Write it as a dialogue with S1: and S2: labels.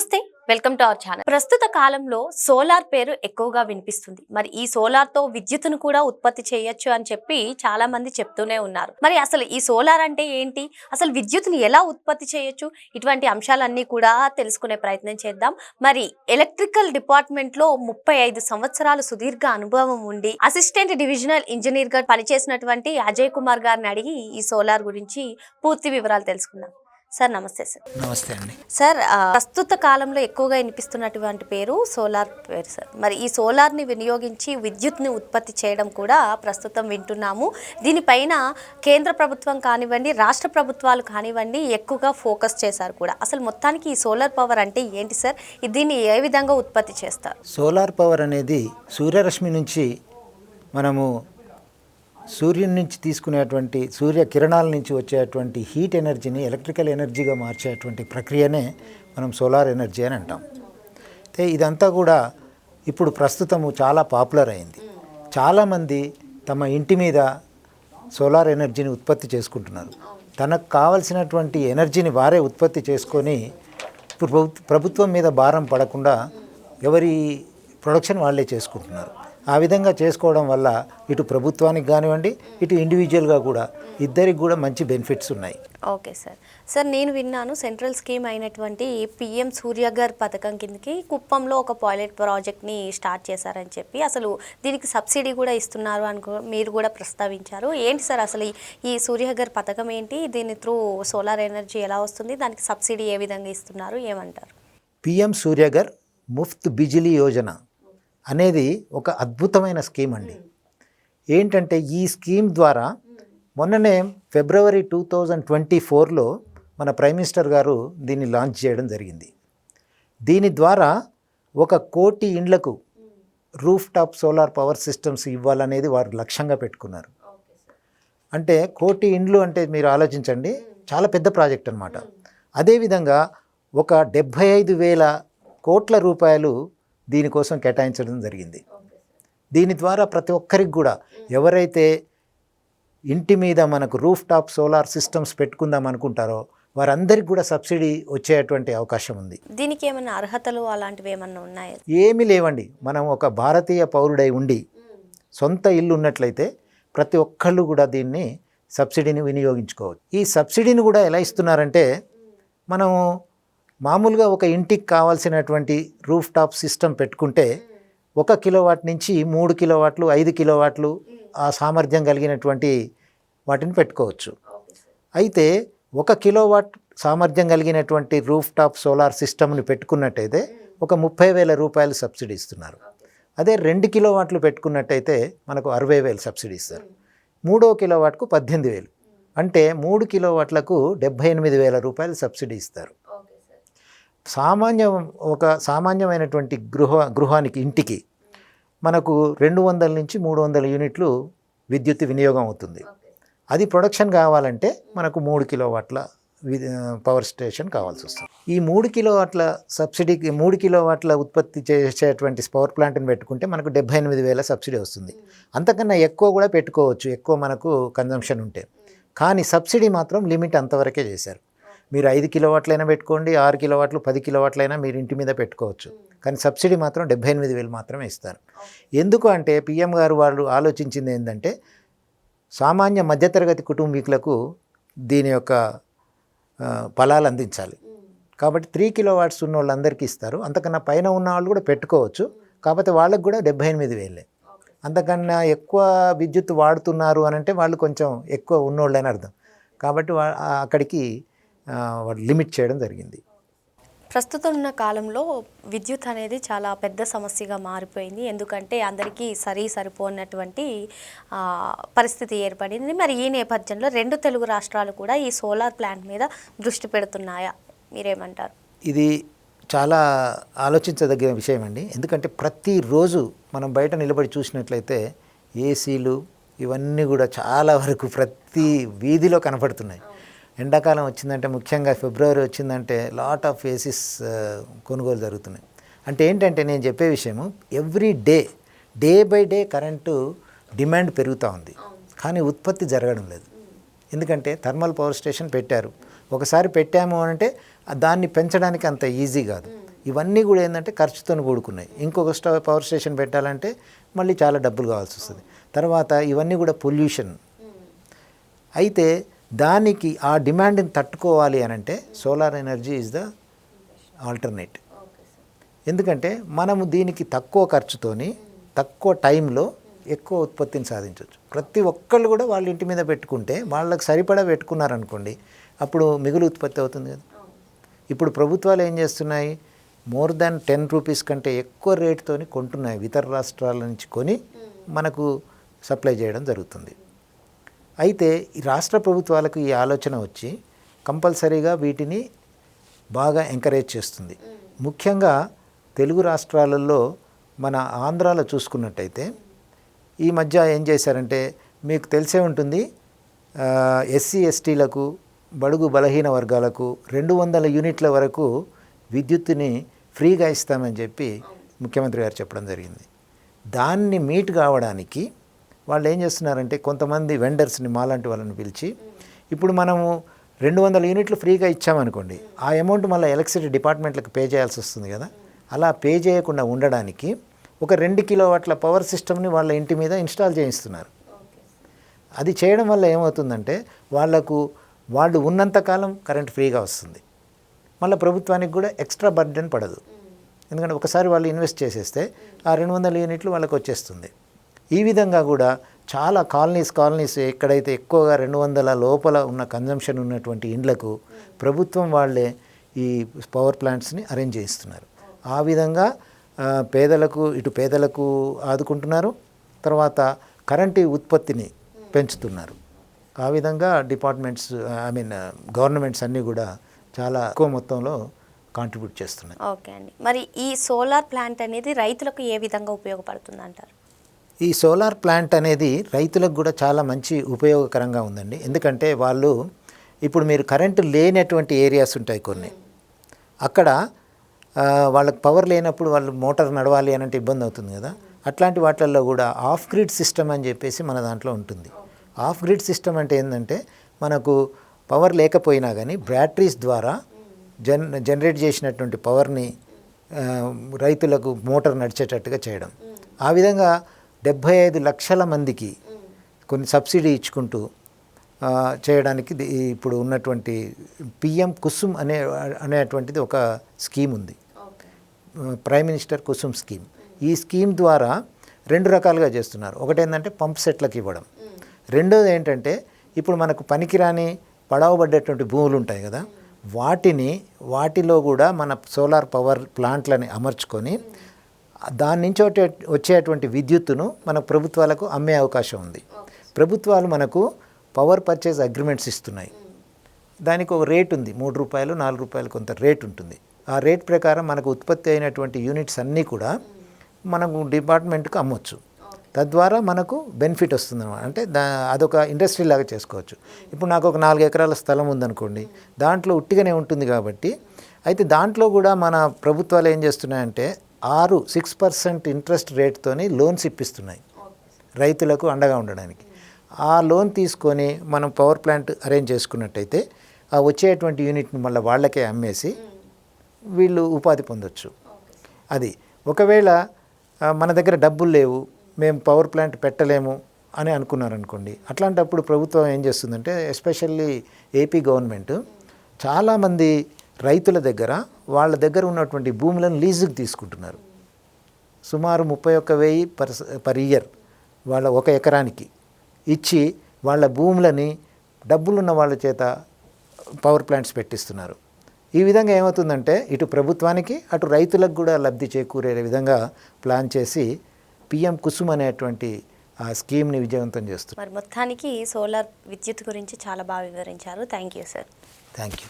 S1: నమస్తే welcome to our channel. ప్రస్తుత కాలంలో సోలార్ పేరు ఎక్కువగా వినిపిస్తుంది. మరి ఈ సోలార్తో విద్యుత్తును కూడా ఉత్పత్తి చేయొచ్చు అని చెప్పి చాలా మంది చెప్తూనే ఉన్నారు. మరి అసలు ఈ సోలార్ అంటే ఏంటి? అసలు విద్యుత్తుని ఎలా ఉత్పత్తి చేయొచ్చు? ఇటువంటి అంశాలన్నీ కూడా తెలుసుకునే ప్రయత్నం చేద్దాం. మరి ఎలక్ట్రికల్ డిపార్ట్మెంట్లో ముప్పై ఐదు సంవత్సరాలు సుదీర్ఘ అనుభవం ఉండి అసిస్టెంట్ డివిజనల్ ఇంజనీర్గా పనిచేసినటువంటి అజయ్ కుమార్ గారిని అడిగి ఈ సోలార్ గురించి పూర్తి వివరాలు తెలుసుకుందాం. సార్ నమస్తే సార్.
S2: నమస్తే అండి.
S1: సార్ ప్రస్తుత కాలంలో ఎక్కువగా వినిపిస్తున్నటువంటి పేరు సోలార్ పేరు సార్. మరి ఈ సోలార్ని వినియోగించి విద్యుత్ని ఉత్పత్తి చేయడం కూడా ప్రస్తుతం వింటున్నాము. దీనిపైన కేంద్ర ప్రభుత్వం కానివ్వండి రాష్ట్ర ప్రభుత్వాలు కానివ్వండి ఎక్కువగా ఫోకస్ చేశారు కూడా. అసలు మొత్తానికి ఈ సోలార్ పవర్ అంటే ఏంటి సార్? దీన్ని ఏ విధంగా ఉత్పత్తి చేస్తారు?
S2: సోలార్ పవర్ అనేది సూర్యరశ్మి నుంచి మనము సూర్యుని నుంచి తీసుకునేటువంటి సూర్య కిరణాల నుంచి వచ్చేటువంటి హీట్ ఎనర్జీని ఎలక్ట్రికల్ ఎనర్జీగా మార్చేటువంటి ప్రక్రియనే మనం సోలార్ ఎనర్జీ అని అంటాం. అయితే ఇదంతా కూడా ఇప్పుడు ప్రస్తుతము చాలా పాపులర్ అయింది. చాలామంది తమ ఇంటి మీద సోలార్ ఎనర్జీని ఉత్పత్తి చేసుకుంటున్నారు. తనకు కావలసినటువంటి ఎనర్జీని వారే ఉత్పత్తి చేసుకొని ప్రభుత్వం మీద భారం పడకుండా ఎవరి ప్రొడక్షన్ వాళ్ళే చేసుకుంటున్నారు. ఆ విధంగా చేసుకోవడం వల్ల ఇటు ప్రభుత్వానికి కానివ్వండి ఇటు ఇండివిజువల్గా కూడా ఇద్దరికి కూడా మంచి బెనిఫిట్స్ ఉన్నాయి.
S1: Okay sir. సార్ నేను విన్నాను సెంట్రల్ స్కీమ్ అయినటువంటి పిఎం సూర్యగర్ పథకం కిందకి కుప్పంలో ఒక పైలట్ ప్రాజెక్ట్ని స్టార్ట్ చేశారని చెప్పి అసలు దీనికి సబ్సిడీ కూడా ఇస్తున్నారు అని కూ- మీరు కూడా ప్రస్తావించారు. ఏంటి సార్ అసలు ఈ సూర్యగర్ పథకం ఏంటి? దీని త్రూ సోలార్ ఎనర్జీ ఎలా వస్తుంది? దానికి సబ్సిడీ ఏ విధంగా ఇస్తున్నారు? ఏమంటారు?
S2: పిఎం సూర్యగర్ ముఫ్త్ బిజిలీ యోజన అనేది ఒక అద్భుతమైన స్కీమ్ అండి. ఏంటంటే ఈ స్కీమ్ ద్వారా మొన్ననే ఫిబ్రవరి టూ థౌజండ్ ట్వంటీ ఫోర్లో మన ప్రైమ్ మినిస్టర్ గారు దీన్ని లాంచ్ చేయడం జరిగింది. దీని ద్వారా ఒక కోటి ఇండ్లకు roof top solar power systems ఇవ్వాలనేది వారు లక్ష్యంగా పెట్టుకున్నారు. అంటే కోటి ఇండ్లు అంటే మీరు ఆలోచించండి చాలా పెద్ద ప్రాజెక్ట్ అనమాట అదేవిధంగా ఒక డెబ్భై ఐదు వేల కోట్ల రూపాయలు దీనికోసం కేటాయించడం జరిగింది. దీని ద్వారా ప్రతి ఒక్కరికి కూడా ఎవరైతే ఇంటి మీద మనకు రూఫ్ టాప్ సోలార్ సిస్టమ్స్ పెట్టుకుందాం అనుకుంటారో వారందరికీ కూడా సబ్సిడీ వచ్చేటువంటి అవకాశం ఉంది.
S1: దీనికి ఏమైనా అర్హతలు అలాంటివి ఏమన్నా ఉన్నాయా?
S2: ఏమీ లేవండి. మనం ఒక భారతీయ పౌరుడై ఉండి సొంత ఇల్లు ఉన్నట్లయితే ప్రతి ఒక్కళ్ళు కూడా దీన్ని సబ్సిడీని వినియోగించుకోవచ్చు. ఈ సబ్సిడీని కూడా ఎలా ఇస్తున్నారంటే మనం మామూలుగా ఒక ఇంటికి కావాల్సినటువంటి రూఫ్ టాప్ సిస్టమ్ పెట్టుకుంటే ఒక కిలోవాట్ నుంచి మూడు కిలోవాట్లు ఐదు కిలోవాట్లు ఆ సామర్థ్యం కలిగినటువంటి వాటిని పెట్టుకోవచ్చు. అయితే ఒక కిలోవాట్ సామర్థ్యం కలిగినటువంటి రూఫ్ టాప్ సోలార్ సిస్టమ్ని పెట్టుకున్నట్టయితే ఒక ముప్పై వేల రూపాయలు సబ్సిడీ ఇస్తున్నారు. అదే రెండు కిలోవాట్లు పెట్టుకున్నట్టయితే మనకు అరవై వేలు సబ్సిడీ ఇస్తారు. మూడో కిలోవాట్కు పద్దెనిమిది వేలు. అంటే మూడు కిలోవాట్లకు డెబ్భై ఎనిమిది వేల రూపాయలు సబ్సిడీ ఇస్తారు. సామాన్యం ఒక సామాన్యమైనటువంటి గృహ గృహానికి ఇంటికి మనకు రెండు వందల నుంచి మూడు వందల యూనిట్లు విద్యుత్ వినియోగం అవుతుంది. అది ప్రొడక్షన్ కావాలంటే మనకు మూడు కిలోవాట్ల వి- పవర్ స్టేషన్ కావాల్సి వస్తుంది. ఈ మూడు కిలోవాట్ల సబ్సిడీకి మూడు కిలోవాట్ల ఉత్పత్తి చేసేటువంటి పవర్ ప్లాంట్ని పెట్టుకుంటే మనకు డెబ్బై ఎనిమిది వేల సబ్సిడీ వస్తుంది. అంతకన్నా ఎక్కువ కూడా పెట్టుకోవచ్చు ఎక్కువ మనకు కన్జంప్షన్ ఉంటే. కానీ సబ్సిడీ మాత్రం లిమిట్ అంతవరకే చేశారు. మీరు ఐదు కిలోవాట్లైనా పెట్టుకోండి ఆరు కిలోవాట్లు పది కిలోవాట్లైనా మీరు ఇంటి మీద పెట్టుకోవచ్చు. కానీ సబ్సిడీ మాత్రం డెబ్బై ఎనిమిది వేలు మాత్రమే ఇస్తారు. ఎందుకు అంటే పిఎం గారు వాళ్ళు ఆలోచించింది ఏంటంటే సామాన్య మధ్యతరగతి కుటుంబీకులకు దీని యొక్క ఫలాలు అందించాలి. కాబట్టి త్రీ కిలో వాట్స్ ఉన్న వాళ్ళందరికీ ఇస్తారు. అంతకన్నా పైన ఉన్న వాళ్ళు కూడా పెట్టుకోవచ్చు. కాకపోతే వాళ్ళకు కూడా డెబ్బై ఎనిమిది వేలే. అంతకన్నా ఎక్కువ విద్యుత్ వాడుతున్నారు అని అంటే వాళ్ళు కొంచెం ఎక్కువ ఉన్నోళ్ళని అర్థం. కాబట్టి అక్కడికి వాళ్ళు లిమిట్ చేయడం జరిగింది.
S1: ప్రస్తుతం ఉన్న కాలంలో విద్యుత్ అనేది చాలా పెద్ద సమస్యగా మారిపోయింది. ఎందుకంటే అందరికీ సరి సరిపోనటువంటి పరిస్థితి ఏర్పడింది. మరి ఈ నేపథ్యంలో రెండు తెలుగు రాష్ట్రాలు కూడా ఈ సోలార్ ప్లాంట్ మీద దృష్టి పెడుతున్నాయా? మీరేమంటారు?
S2: ఇది చాలా ఆలోచించదగిన విషయం అండి. ఎందుకంటే ప్రతిరోజు మనం బయట నిలబడి చూసినట్లయితే ఏసీలు ఇవన్నీ కూడా చాలా వరకు ప్రతి వీధిలో కనపడుతున్నాయి. ఎండాకాలం వచ్చిందంటే ముఖ్యంగా ఫిబ్రవరి వచ్చిందంటే లాట్ ఆఫ్ ఏసీస్ కొనుగోలు జరుగుతున్నాయి. అంటే ఏంటంటే నేను చెప్పే విషయము every day day by day current demand పెరుగుతూ ఉంది. కానీ ఉత్పత్తి జరగడం లేదు. ఎందుకంటే థర్మల్ పవర్ స్టేషన్ పెట్టారు. ఒకసారి పెట్టాము అని అంటే దాన్ని పెంచడానికి అంత ఈజీ కాదు. ఇవన్నీ కూడా ఏంటంటే ఖర్చుతో కూడుకున్నాయి. ఇంకొక స్టవ్ పవర్ స్టేషన్ పెట్టాలంటే మళ్ళీ చాలా డబ్బులు కావాల్సి వస్తుంది. తర్వాత ఇవన్నీ కూడా పొల్యూషన్ అయితే దానికి ఆ డిమాండ్ని తట్టుకోవాలి అని అంటే solar energy is the alternate. ఎందుకంటే మనము దీనికి తక్కువ ఖర్చుతోని తక్కువ టైంలో ఎక్కువ ఉత్పత్తిని సాధించవచ్చు ప్రతి ఒక్కళ్ళు కూడా వాళ్ళ ఇంటి మీద పెట్టుకుంటే వాళ్ళకి సరిపడా పెట్టుకున్నారనుకోండి అప్పుడు మిగులు ఉత్పత్తి అవుతుంది కదా. ఇప్పుడు ప్రభుత్వాలు ఏం చేస్తున్నాయి? మోర్ దాన్ టెన్ రూపీస్ కంటే ఎక్కువ రేటుతోని కొంటున్నాయి ఇతర రాష్ట్రాల నుంచి కొని మనకు సప్లై చేయడం జరుగుతుంది. అయితే ఈ రాష్ట్ర ప్రభుత్వాలకు ఈ ఆలోచన వచ్చి కంపల్సరీగా వీటిని బాగా ఎంకరేజ్ చేస్తుంది. ముఖ్యంగా తెలుగు రాష్ట్రాలలో మన ఆంధ్రాలో చూసుకున్నట్టయితే ఈ మధ్య ఏం చేశారంటే మీకు తెలిసే ఉంటుంది ఎస్సీ ఎస్టీలకు బడుగు బలహీన వర్గాలకు రెండు వందల యూనిట్ల వరకు విద్యుత్తుని ఫ్రీగా ఇస్తామని చెప్పి ముఖ్యమంత్రి గారు చెప్పడం జరిగింది. దాన్ని మీట్ కావడానికి వాళ్ళు ఏం చేస్తున్నారంటే కొంతమంది వెండర్స్ని మాలాంటి వాళ్ళని పిలిచి ఇప్పుడు మనము రెండు వందల యూనిట్లు ఫ్రీగా ఇచ్చామనుకోండి ఆ అమౌంట్ మళ్ళీ ఎలక్ట్రిసిటీ డిపార్ట్మెంట్లకు పే చేయాల్సి వస్తుంది కదా. అలా పే చేయకుండా ఉండడానికి ఒక రెండు కిలోవాట్ల పవర్ సిస్టమ్ని వాళ్ళ ఇంటి మీద ఇన్స్టాల్ చేయిస్తున్నారు. అది చేయడం వల్ల ఏమవుతుందంటే వాళ్ళకు వాళ్ళు ఉన్నంతకాలం కరెంట్ ఫ్రీగా వస్తుంది. మళ్ళీ ప్రభుత్వానికి కూడా ఎక్స్ట్రా బర్డెన్ పడదు. ఎందుకంటే ఒకసారి వాళ్ళు ఇన్వెస్ట్ చేసేస్తే ఆ రెండు వందల యూనిట్లు వాళ్ళకి వచ్చేస్తుంది. ఈ విధంగా కూడా చాలా కాలనీస్ కాలనీస్ ఎక్కడైతే ఎక్కువగా రెండు వందల లోపల ఉన్న కన్జంప్షన్ ఉన్నటువంటి ఇండ్లకు ప్రభుత్వం వాళ్ళే ఈ పవర్ ప్లాంట్స్ని అరేంజ్ చేస్తున్నారు ఆ విధంగా పేదలకు ఇటు పేదలకు ఆదుకుంటున్నారు. తర్వాత కరెంటు ఉత్పత్తిని పెంచుతున్నారు. ఆ విధంగా డిపార్ట్మెంట్స్ ఐ మీన్ గవర్నమెంట్స్ అన్నీ కూడా చాలా ఎక్కువ మొత్తంలో కాంట్రిబ్యూట్ చేస్తున్నాయి.
S1: ఓకే అండి. మరి ఈ సోలార్ ప్లాంట్ అనేది రైతులకు ఏ విధంగా ఉపయోగపడుతుంది అంటారు
S2: ఈ సోలార్ ప్లాంట్ అనేది రైతులకు కూడా చాలా మంచి ఉపయోగకరంగా ఉందండి. ఎందుకంటే వాళ్ళు ఇప్పుడు మీరు కరెంటు లేనటువంటి ఏరియాస్ ఉంటాయి కొన్ని. అక్కడ వాళ్ళకి పవర్ లేనప్పుడు వాళ్ళు మోటార్ నడవాలి అని అంటే ఇబ్బంది అవుతుంది కదా. అట్లాంటి వాటిల్లో కూడా ఆఫ్ గ్రిడ్ సిస్టమ్ అని చెప్పేసి మన దాంట్లో ఉంటుంది. ఆఫ్ గ్రిడ్ సిస్టమ్ అంటే ఏంటంటే మనకు పవర్ లేకపోయినా కానీ బ్యాటరీస్ ద్వారా జన్ జనరేట్ చేసినటువంటి పవర్ని రైతులకు మోటార్ నడిచేటట్టుగా చేయడం. ఆ విధంగా డెబ్భై ఐదు లక్షల మందికి కొన్ని సబ్సిడీ ఇచ్చుకుంటూ చేయడానికి ఇప్పుడు ఉన్నటువంటి పిఎం కుసుమ్ అనే అనేటువంటిది ఒక స్కీమ్ ఉంది. Prime minister Kusum scheme. ఈ స్కీమ్ ద్వారా రెండు రకాలుగా చేస్తున్నారు. ఒకటి ఏంటంటే పంప్ సెట్లకు ఇవ్వడం. రెండోది ఏంటంటే ఇప్పుడు మనకు పనికిరాని పడవబడ్డేటువంటి భూములు ఉంటాయి కదా వాటిని వాటిలో కూడా మన సోలార్ పవర్ ప్లాంట్లని అమర్చుకొని దాని నుంచి వచ్చేటువంటి విద్యుత్తును మన ప్రభుత్వాలకు అమ్మే అవకాశం ఉంది. ప్రభుత్వాలు మనకు పవర్ పర్చేజ్ అగ్రిమెంట్స్ ఇస్తున్నాయి. దానికి ఒక రేట్ ఉంది. మూడు రూపాయలు నాలుగు రూపాయలు కొంత రేట్ ఉంటుంది. ఆ రేట్ ప్రకారం మనకు ఉత్పత్తి అయినటువంటి యూనిట్స్ అన్నీ కూడా మనకు డిపార్ట్మెంట్కి అమ్మొచ్చు. తద్వారా మనకు బెనిఫిట్ వస్తుంది అంటే దా అదొక ఇండస్ట్రీ లాగా చేసుకోవచ్చు. ఇప్పుడు నాకు ఒక నాలుగు ఎకరాల స్థలం ఉందనుకోండి దాంట్లో ఉట్టిగానే ఉంటుంది కాబట్టి అయితే దాంట్లో కూడా మన ప్రభుత్వాలు ఏం చేస్తున్నాయంటే ఆరు సిక్స్ పర్సెంట్ ఇంట్రెస్ట్ రేట్తోని లోన్స్ ఇప్పిస్తున్నాయి. రైతులకు అండగా ఉండడానికి. ఆ లోన్ తీసుకొని మనం పవర్ ప్లాంట్ అరేంజ్ చేసుకున్నట్టయితే ఆ వచ్చేటువంటి యూనిట్ని మళ్ళీ వాళ్ళకే అమ్మేసి వీళ్ళు ఉపాధి పొందొచ్చు. అది. ఒకవేళ మన దగ్గర డబ్బులు లేవు మేము పవర్ ప్లాంట్ పెట్టలేము అని అనుకున్నారనుకోండి అట్లాంటప్పుడు ప్రభుత్వం ఏం చేస్తుందంటే ఎస్పెషల్లీ ఏపీ గవర్నమెంట్ చాలామంది రైతుల దగ్గర వాళ్ళ దగ్గర ఉన్నటువంటి భూములను లీజుకి తీసుకుంటున్నారు. సుమారు ముప్పై ఒక్క వెయ్యి పర్ పర్ ఇయర్ వాళ్ళ ఒక ఎకరానికి ఇచ్చి వాళ్ళ భూములని డబ్బులున్న వాళ్ళ చేత పవర్ ప్లాంట్స్ పెట్టిస్తున్నారు. ఈ విధంగా ఏమవుతుందంటే ఇటు ప్రభుత్వానికి అటు రైతులకు కూడా లబ్ధి చేకూరే విధంగా ప్లాన్ చేసి పిఎం కుసుమ్ అనేటువంటి ఆ స్కీమ్ని విజయవంతం చేస్తున్నారు.
S1: మరి మొత్తానికి సోలార్ విద్యుత్ గురించి చాలా బాగా వివరించారు. Thank you sir.
S2: Thank you.